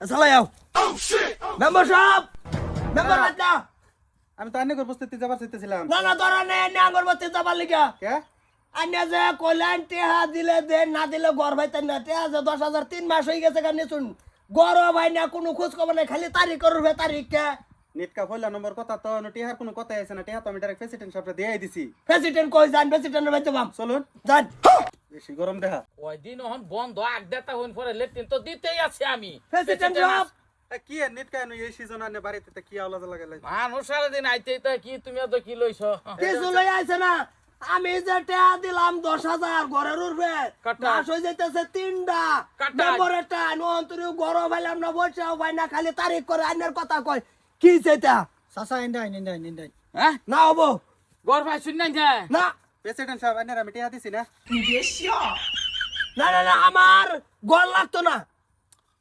চালাই মেম্বার সাহেব মেম্বার বাচ্চা আমি তো আন্নে উপস্থিতি যাবার চাইতেছিলাম। না না ধরা নেই এনে আগরবাতি যাবার লিগা। কে? আন্যা যে কল্যাণ টেহা দিলে দে না দিলে গড় ভাইতেন না। টেহা যে দশ হাজার তিন মাস হয়ে গেছে গান শুন গড় ভাই না কোনো খোঁজ খবর নাই খালি তারিখ করবে তারিখ কে? নেটকা ফইলা নম্বর কথা তো টিহার কোনো কথা আছে না। টিহা তো আমি ডাইরেক্ট প্রেসিডেন্ট সাহেবরে দিয়ে দিছি। প্রেসিডেন্ট কই যান প্রেসিডেন্ট বাইতে বাম চলুন। যান। বেশি গরম দেখা। ওই দিন হন বন্ধ আগ দেতা হন পরে লেট্রিন তো দিতেই আছে আমি। কি আর নেটকা এনো এই সিজন আনে বাড়িতে? তে কি আওলা লাগালে মানুষ সারাদিন আইতে তো কি তুমি তো কি লইছ? কিছু লই আইছে না। আমি যে টেহা দিলাম দশ হাজার ঘরের উঠবে মাস হয়ে যাইতেছে তিনটা। কাটা। মেম্বরেরটা নন্তরি গরম ভাইলাম না বসে ভাই না খালি তারিখ করে আইনের কথা কয়। কি সেটা চাচা ইন্দাই ইন্দাই ইন্দাই হ্যাঁ? না হব। গর ভাই শুন নাই না। প্রেসিডেন্ট সাহেব আনে আমি টিহা দিছি না। না না না আমার গল লাগতো না।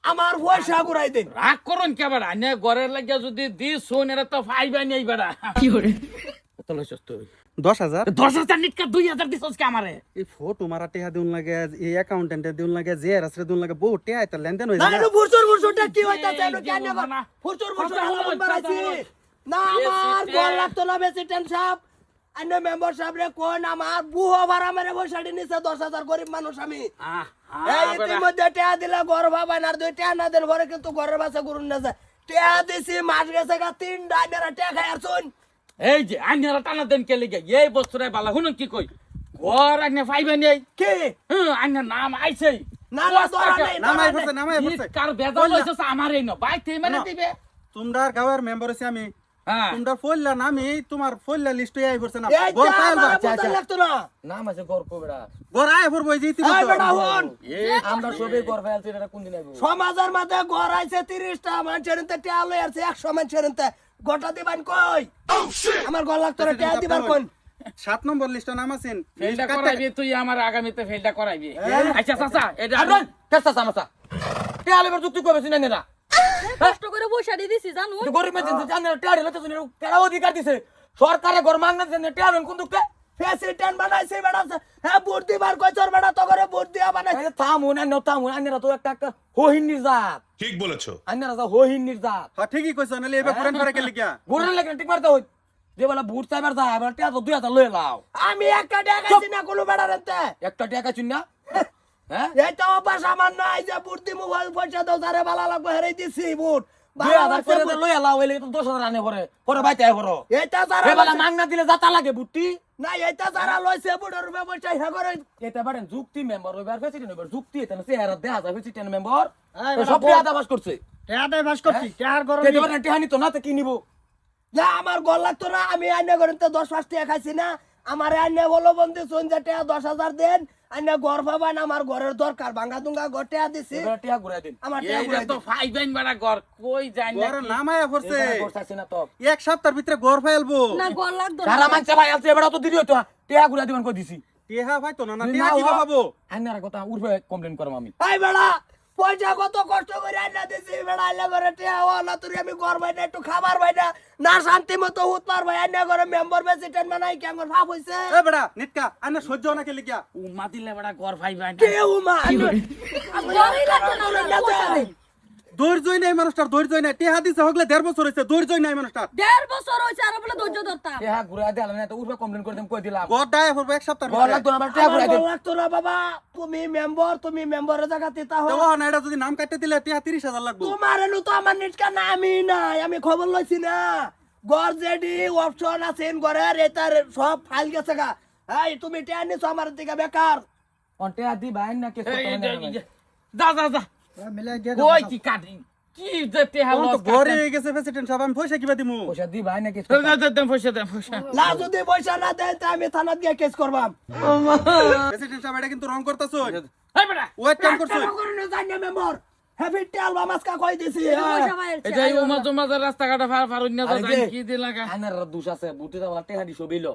আমার পয়সা ঘুরাই দিন। রাগ করুন কে বেড়া? নে ঘরের লাগিয়া যদি দি শোন এরা তো ফাইবাই নেই বেড়া। কি করে? কত লইছস তুই? দশ হাজার? দশ হাজার নিটকা দুই হাজার দিছস কে আমারে? এই ফটো মারা টিহা দিউন লাগে এই অ্যাকাউন্টেন্টে দিউন লাগে যে রাসরে দিউন লাগে বহু টিহা এটা লেনদেন হয়ে যায় এনো ফুরচুর ফুরচুরটা কি হইতাছে? কেন না। ফুরচুর ফুরচুর হালা বাড়াইছি না আমার লাগতো না বেশি টেনশন আন্য মেম্বার সাহেব রে কোন আমার বুহো ভাড়া মেরে বসাড়ি নিছে দশ হাজার গরিব মানুষ আমি। এই। ইতিমধ্যে টেয়া দিলে ঘর ভাবাই না দুই টেয়া না দেন ঘরে কিন্তু ঘরের বাসা করুন না যায় টেয়া দিছি মাস গেছে গা তিন ডাইনারা টেয়া খাই আর শুন। এই যে আইনারা টানা দেন কে লিগে? এই বস্তুরে বালা হুন কি কই? ঘর আইনে ফাইবাই নেই কি? হুম আইনার নাম আইছে। না না ধরা নেই নামাই পড়ছে নেই। নামাই পড়ছে কার বেদা লইছস আমারই ন। বাইতে মানে। দিবে। তোমরার গাওয়ার মেম্বার হইছি আমি। তোমরা ফইলা নামি তোমার ফইলা লিস্ট আই পড়ছে না। গর আমারে লাগতো না। নাম আছে ঘর কো বেড়া। গর আয় পড়ব এই ইতিমধ্যে। বেটা হন। আমরা সবে ফেলছি এটা কোন দিন আইবো? সমাজের মধ্যে ঘর আইছে তিরিশটা মানুষের ইনতে টেয়া লই আসছে একশো মানুষের ইনতে গোটা দিবান কই? আমার ঘর লাগতো না টেয়া দিবার কোন সাত নম্বর লিস্টে নাম আছেন ফেলটা করাইবি তুই আমার আগামীতে ফেলটা করাইবি। হ্যাঁ। আচ্ছা চাচা এটা আরন কেসা সামসা তে আলিবার যুক্তি নেরা কষ্ট করে বসে দিয়ে দিছি জানো গরিব মেজেন জানে টেড়ে লতে শুনে কেরা অধিকার দিছে? সরকারে ঘর মাগনা দেন টেড়ে কোন দুঃখে? প্রেসিডেন্ট বানাইছে বেটা হ্যাঁ ভোট দিবার কইছর বেটা তো করে ভোট দিয়া বানাইছে আরে থামুন আন্য থামুন আন্যরা তো একটা একটা হহিন নির্জাত ঠিক বলেছ। আন্যরা তো হহিন নির্জাত হ্যাঁ ঠিকই কইছ নালে এবার কোরআন করে গেলি কিয়া ঘুরে লাগে ঠিক মারতে হই যে বলা ভূত চাইবার যায় এবার টিয়া তো দুই হাজার লয়ে লাও। আমি একটা টাকা খাইছি না কোনো এনতে একটা টাকা চুন্না হ্যাঁ? এই তো অভ্যাস আমার নাই যে ভোট দি মোবাইল পয়সা দাও তারে ভালো লাগবে হেরে দিছি ভোট দুই হাজার করে লয়ে লাও এলে তো আনে পরে পরে বাইতে আয় পরে। এইটা যারা এ বেলা লইছে- মাগনা দিলে যাতা লাগে না এইটা যারা লইছে ভোটের রূপে পয়সা হে করে এটা পারেন যুক্তি মেম্বার ওইবার প্রেসিডেন্ট যুক্তি এটা না চেহারা দেখা যায় মেম্বার সব বল। করছে। টেহাটাই বাস করছি টেহার গরম এটা পারেন টিহানি তো না তো কি নিব? আমার গল লাগতো না আমি আইনে করেন তো দশ পাঁচ টাকা খাইছি না। আমার আইনে বলো বন্ধু শুন যে টাকা দশ হাজার দেন আইনে ঘর পাবান আমার ঘরের দরকার। ভাঙ্গা দুঙ্গা ঘর টাকা দিছি। এবার টিয়া দিন। আমার তো বেড়া ঘর কই না পড়ছে। তো। এক সপ্তাহের ভিতরে গর ফাইলবো না গল লাগতো না। সারা মানছে ভাই আছে এবার তো টিয়া দিবেন কই দিছি? টিহা না না হয়, ভাবো আইনার কথা উঠবে কমপ্লেন করব আমি। বেড়া পয়সা কত কষ্ট করে আইনা দিছি বেড়া আইনা করে টাকা ওলা তুই আমি ঘর ভাই না একটু খাবার ভাই না না শান্তি মতো উত পার ভাই আইনা করে মেম্বার প্রেসিডেন্ট বানাই কেমন ভাব হইছে? এ বেড়া নিতকা আনে সহ্য না কে কিয়া উমা দিলে বেড়া ঘর ফাইবাইন কে উমা? আমি না, আমরা। ধৈর্যই নাই মানুষটার ধৈর্যই নাই। টিহা দিছে হগলে দেড় বছর হইছে ধৈর্যই নাই মানুষটার। দেড় বছর হয়েছে আর বলে ধৈর্য ধরতাম টিয়া ঘুরাই দিলাম না তো উঠবে কমপ্লেন করে দেন কই দিলাম? গর ডায় পড়ব এক সপ্তাহের ঘর লাগতো না টিয়া আমার ঘুরাই লাগতো না বাবা। তুমি মেম্বার তুমি মেম্বারের জায়গা তিতা হো তো না এটা যদি নাম কাটতে দিলে টিহা তিরিশ হাজার লাগবো। তোমার এনু তো আমার নিটকা নামই নাই আমি খবর লইছি না। গর জেডি অপশন আছে ঘরের এটার সব ফাইল গেছে গা। এই তুমি টেন নিছো আমার দিকে বেকার। অন টিয়া দি ভাই না এই, যা যা যা। কই কি কাটি? কি যেতে তখন তো ঘরে হয়ে গেছে প্রেসিডেন্ট সাহেব আমি পয়সা কিবা দিমু? পয়সা দি ভাই না কেস দেন পয়সা দেন পয়সা। না যদি পয়সা না দেয় তা আমি থানাত গিয়ে কেস করবাম। প্রেসিডেন্ট সাহেব এটা কিন্তু রং করতেছো। এই বেড়া ওয়েট টাইম করছ? মেম্বার হ্যাপি টেল বামাসকা কই দিছি এটা আইও জমা রাস্তাঘাটে ফার ফারুন না কি দিলা কা আইনার দোষ আছে বুটি দাও টিয়া দিছো বিলো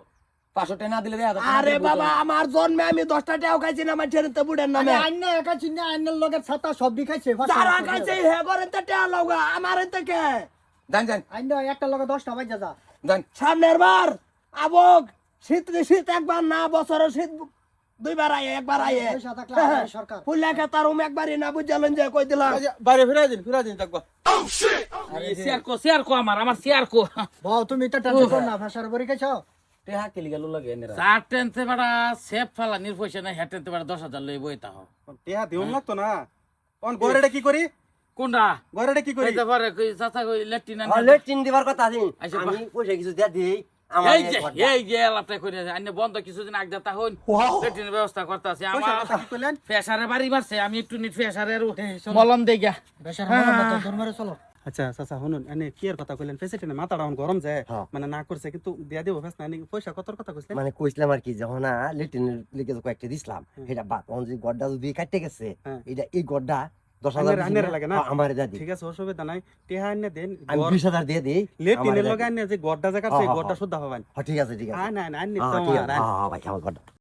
পাঁচশো টাকা না দিলে দেয়া আরে বাবা আমার জন্মে আমি দশটা টাকা খাইছি না তো বুড়ের নামে। আইনে একা চিনি আইনের লগে ছাতা সবজি খাইছে যারা খাইছে হে করেন তো টাকা লগা আমার থেকে জান জান আইনে একটা লগে দশটা বাজে যা। জান সামনের বার আবক শীত শীত একবার না বছরের শীত দুইবার আয়ে একবার আয়ে। আমার সরকার। ফুল্লা খেতা রুম একবারই না বুঝালেন যে কই দিলাম। বাইরে ফিরে দিন ফিরে দিন দেখবা। শেয়ার কো শেয়ার কো আমার আমার শেয়ার কো। বউ তুমি তো টেনশন না ভাষার বড়ি খাইছো টেহা কেলি গেল লাগে এনেরা। চার টেনতে বেড়া সেফ ফালা নির পয়সা নাই হ্যাঁ টেনতে বেড়া দশ হাজার লই বই তাহ টেহা দিউন লাগতো না? কোন গরেটা কি করি? কোনটা গরেটা কি করি? কইতে পারে কই চাচা কই লেট্রিন লেট্রিন দিবার কথা আছে। আমি পয়সা কিছু দিয়া দিই এই যে এই যে এলাপটা কই আন্য বন্ধ কিছুদিন আগ দাতা হইন। লেট্রিনের ব্যবস্থা করতেছি পয়সা আমার কি কইলেন? ফেসারে বাড়ি মারছে আমি একটু নিট ফেসারে মলম দেই গা ভাষার মনে তো ধর্মের চলো। আচ্ছা চাচা শুনুন এনে কি এর কথা কইলেন? প্রেসিডেন্ট মাথা ডাউন গরম যায়। মানে না করছে কিন্তু দিয়া দিব ফেস না নি পয়সা কতর কথা কইছিলেন মানে কইছিলাম আর কি যখন লেট্রিনের লিগে কয়েকটা দিছিলাম। এটা বাদ তখন যে গড্ডা যদি কাটতে গেছে। এটা এই গড্ডা দশ হাজার লাগে না? আমার ঠিক আছে অসুবিধা নাই। টেহা এনে দেন আমি বিশ হাজার দিয়ে দিই লেটিনের লগে আনে যে গড্ডা জায়গা সেই গড্ডা। শুদ্ধ হবেন ঠিক আছে ঠিক আছে। না না আনি ভাই আমার গড্ডা।